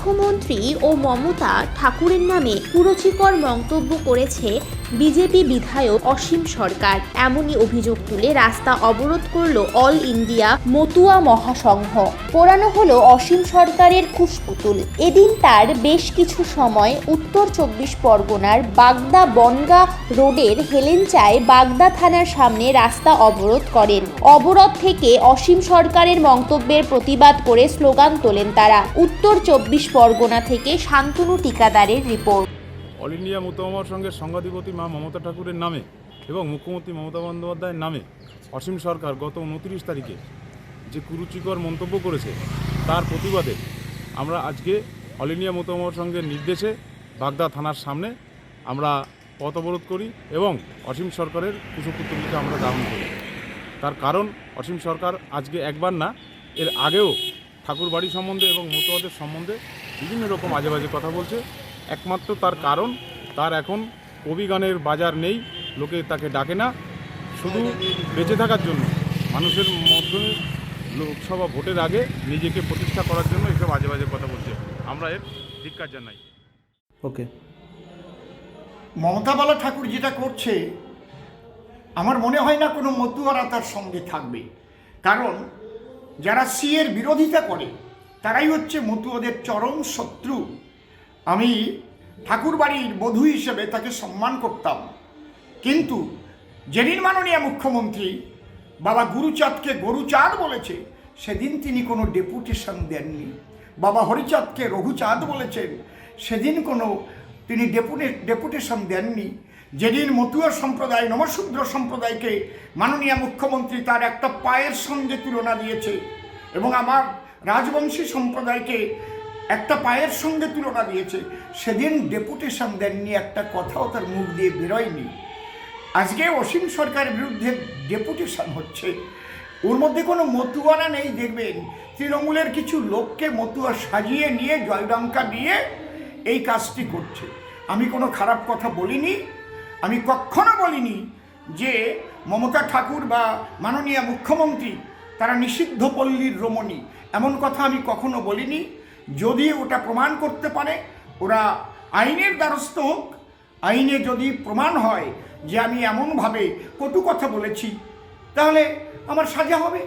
মুখ্যমন্ত্রী ও মমতা ঠাকুরের নামে কুরুচিকর মন্তব্য করেছে বিজেপি বিধায়ক অসীম সরকার। এমনই অভিযোগ তুলে রাস্তা অবরোধ করল অল ইন্ডিয়া মতুয়া মহাসংঘ। পোড়ানো হলো অসীম সরকারের কুশপুতুল এদিন তার বেশ কিছু সময় উত্তর চব্বিশ পরগনার বাগদা বনগা রোডের হেলেঞ্চায় বাগদা থানার সামনে রাস্তা অবরোধ করেন। অবরোধ থেকে অসীম সরকারের মন্তব্যের প্রতিবাদ করে স্লোগান তোলেন তারা। উত্তর চব্বিশ পরগনা থেকে শান্তনু টিকাদারের রিপোর্ট। অল ইন্ডিয়া মোতামর সঙ্গে সংঘাধিপতি মা মমতা ঠাকুরের নামে এবং মুখ্যমন্ত্রী মমতা বন্দ্যোপাধ্যায়ের নামে অসীম সরকার গত উনত্রিশ তারিখে যে কুরুচিকর মন্তব্য করেছে, তার প্রতিবাদে আমরা আজকে অল ইন্ডিয়া মোতামর সঙ্গে নির্দেশে বাগদা থানার সামনে আমরা পথ অবরোধ করি এবং অসীম সরকারের কুশপুত্রকে আমরা দাহন করি। তার কারণ অসীম সরকার আজকে একবার না, এর আগেও ঠাকুর বাড়ি সম্বন্ধে এবং মতুয়াদের সম্বন্ধে বিভিন্ন রকম আজে বাজে কথা বলছে। একমাত্র তার কারণ তার এখন কবিগানের বাজার নেই লোকে তাকে ডাকে না। শুধু বেঁচে থাকার জন্য মানুষের মধ্যে লোকসভা ভোটের আগে নিজেকে প্রতিষ্ঠা করার জন্য এসব আজে বাজে কথা বলছে। আমরা এর ধিক্কার জানাই। ওকে। মমতা বালা ঠাকুর যেটা করছে আমার মনে হয় না কোনো মতুয়ারা তার সঙ্গে থাকবে। কারণ যারা সিএর বিরোধিতা করে, তারাই হচ্ছে মতুয়াদের চরম শত্রু। আমি ঠাকুরবাড়ির বধূ হিসেবে তাকে সম্মান করতাম। কিন্তু যেদিন মাননীয় মুখ্যমন্ত্রী বাবা গুরুচাঁদকে গরুচাঁদ বলেছে, সেদিন তিনি কোনো ডেপুটেশন দেননি। বাবা হরিচাঁদকে রঘুচাঁদ বলেছেন, সেদিন কোনো তিনি ডেপুটে ডেপুটেশন দেননি। যেদিন মতুয়া সম্প্রদায়, নমশূদ্র সম্প্রদায়কে মাননীয় মুখ্যমন্ত্রী তার একটা পায়ের সঙ্গে তুলনা দিয়েছে এবং আমার রাজবংশী সম্প্রদায়কে একটা পায়ের সঙ্গে তুলনা দিয়েছে, সেদিন ডেপুটেশন দেননি, একটা কথাও তার মুখ দিয়ে বেরোয়নি। আজকে অসীম সরকারের বিরুদ্ধে ডেপুটেশন হচ্ছে। ওর মধ্যে কোনো মতুয়ারা নেই, দেখবেন। তৃণমূলের কিছু লোককে মতুয়া সাজিয়ে নিয়ে জয়ডঙ্কা দিয়ে এই কাজটি করছে। আমি কোনো খারাপ কথা বলিনি। আমি কখনো বলিনি যে মমতা ঠাকুর বা মাননীয় মুখ্যমন্ত্রী তারা নিষিদ্ধ পল্লীর রমণী। এমন কথা আমি কখনো বলিনি। যদি ওটা প্রমাণ করতে পারে, ওরা আইনের দ্বারস্থ হোক। আইনে যদি প্রমাণ হয় যে আমি এমনভাবে কটু কথা বলেছি, তাহলে আমার সাজা হবে।